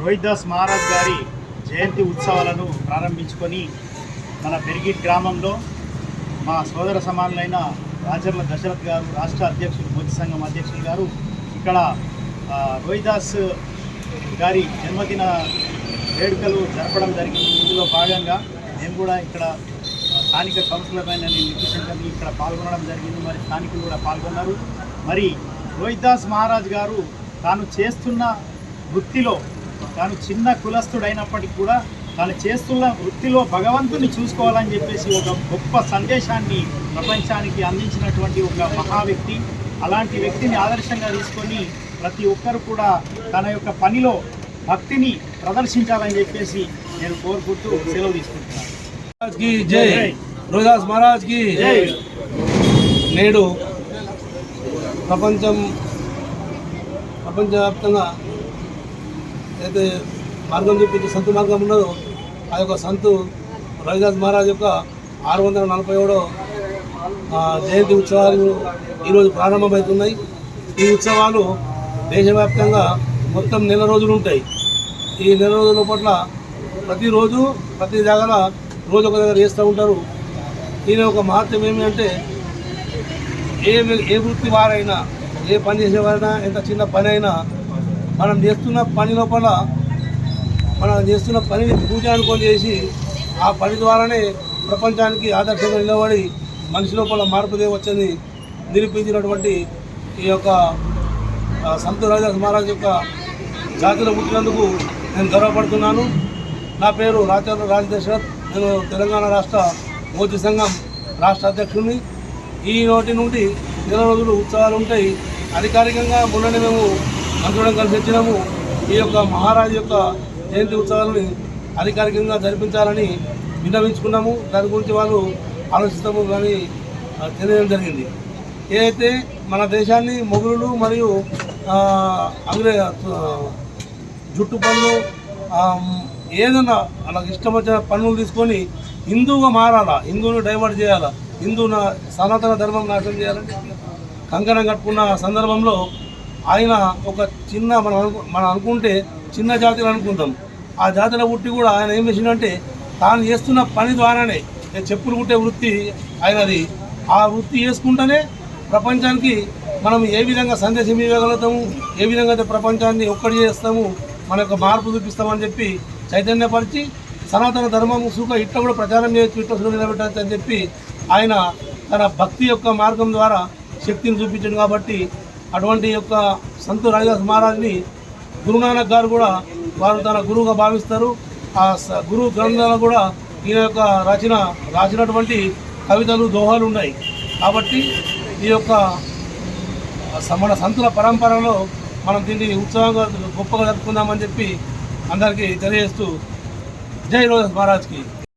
రోహిత్ దాస్ మహారాజ్ గారి జయంతి ఉత్సవాలను ప్రారంభించుకొని మన పెరిగిట్ గ్రామంలో మా సోదర సమానులైన రాజర్ల దశరథ్ గారు రాష్ట్ర అధ్యక్షులు మోదీ సంఘం అధ్యక్షులు గారు ఇక్కడ రోహిత్ దాస్ గారి జన్మదిన వేడుకలు జరపడం జరిగింది. ఇందులో భాగంగా నేను కూడా ఇక్కడ స్థానిక కౌన్సిలర్ అయిన నేను నిఖిల్ ఇక్కడ పాల్గొనడం జరిగింది. మరి స్థానికులు కూడా పాల్గొన్నారు. మరి రోహిత్ దాస్ మహారాజ్ గారు తాను చేస్తున్న వృత్తిలో తాను చిన్న కులస్థుడైనప్పటికీ కూడా తాను చేస్తున్న వృత్తిలో భగవంతుని చూసుకోవాలని చెప్పేసి ఒక గొప్ప సందేశాన్ని ప్రపంచానికి అందించినటువంటి ఒక మహా వ్యక్తి అలాంటి వ్యక్తిని ఆదర్శంగా తీసుకొని ప్రతి ఒక్కరు కూడా తన యొక్క పనిలో భక్తిని ప్రదర్శించాలని చెప్పేసి నేను కోరుకుంటూ సెలవు తీసుకుంటున్నాను. నేడు ప్రపంచం ప్రపంచవ్యాప్తంగా అయితే మార్గం చూపించే సంతు మార్గం ఉన్నదో ఆ యొక్క సంతు రవిదాస్ మహారాజ్ యొక్క ఆరు వందల నలభై ఏడో జయంతి ఉత్సవాలు ఈరోజు ప్రారంభమవుతున్నాయి. ఈ ఉత్సవాలు దేశవ్యాప్తంగా మొత్తం నెల రోజులు ఉంటాయి. ఈ నెల రోజుల పట్ల ప్రతిరోజు ప్రతి దగ్గర రోజు ఒక దగ్గర చేస్తూ ఉంటారు. దీని ఒక మహత్వం ఏమి అంటే ఏ ఏ వృత్తి వారైనా ఏ పని చేసేవారైనా ఎంత చిన్న పని అయినా మనం చేస్తున్న పని లోపల మనం చేస్తున్న పనిని పూజ అనుకొని చేసి ఆ పని ద్వారానే ప్రపంచానికి ఆదర్శంగా నిలబడి మనిషి లోపల మార్పు వచ్చని నిరూపించినటువంటి ఈ యొక్క సంత రాజా మహారాజ్ యొక్క జాతిలో పుట్టినందుకు నేను గర్వపడుతున్నాను. నా పేరు రాచర్ల రాజ్ నేను తెలంగాణ రాష్ట్ర మోదీ సంఘం రాష్ట్ర అధ్యక్షుడిని. ఈ నోటి నుండి నెల రోజులు ఉత్సవాలు ఉంటాయి అధికారికంగా మొన్ననే మేము మంత్రులను కలిసి వచ్చినాము. ఈ యొక్క మహారాజు యొక్క జయంతి ఉత్సవాలని అధికారికంగా జరిపించాలని విన్నవించుకున్నాము. దాని గురించి వాళ్ళు ఆలోచిస్తాము కానీ తెలియడం జరిగింది. ఏదైతే మన దేశాన్ని మొగులు మరియు అంగ్రే జుట్టు పనులు ఏదైనా ఏదన్నా వాళ్ళకి ఇష్టం వచ్చిన పనులు తీసుకొని హిందువుగా మారాలా? హిందువుని డైవర్ట్ చేయాలా? హిందూ నా సనాతన ధర్మం నాశనం చేయాలంటే కంకణం కట్టుకున్న సందర్భంలో ఆయన ఒక చిన్న మనం అనుకు మనం అనుకుంటే చిన్న జాతిలో అనుకుంటాం. ఆ జాతిలో పుట్టి కూడా ఆయన ఏం చేసిందంటే తాను చేస్తున్న పని ద్వారానే చెప్పులు కుట్టే వృత్తి ఆయనది. ఆ వృత్తి చేసుకుంటేనే ప్రపంచానికి మనం ఏ విధంగా సందేశం ఇవ్వగలుగుతాము ఏ విధంగా అయితే ప్రపంచాన్ని ఒక్కటి చేస్తాము మన యొక్క మార్పు చూపిస్తామని చెప్పి చైతన్యపరిచి సనాతన ధర్మం సుఖ ఇట్ట కూడా ప్రచారం చేయొచ్చు ఇట్ట సుఖ నిలబెట్టచ్చు అని చెప్పి ఆయన తన భక్తి యొక్క మార్గం ద్వారా శక్తిని చూపించాడు కాబట్టి అటువంటి యొక్క సంతు రవిదాస్ మహారాజ్ని గురునానక్ గారు కూడా వారు తన గురువుగా భావిస్తారు. ఆ స- గురువు గ్రంథాలు కూడా ఈయన యొక్క రచన రాసినటువంటి కవితలు దోహాలు ఉన్నాయి. కాబట్టి ఈ యొక్క మన సంతుల పరంపరలో మనం దీన్ని ఉత్సవంగా గొప్పగా జరుపుకుందామని చెప్పి అందరికీ తెలియజేస్తూ జై రోజు మహారాజ్కి.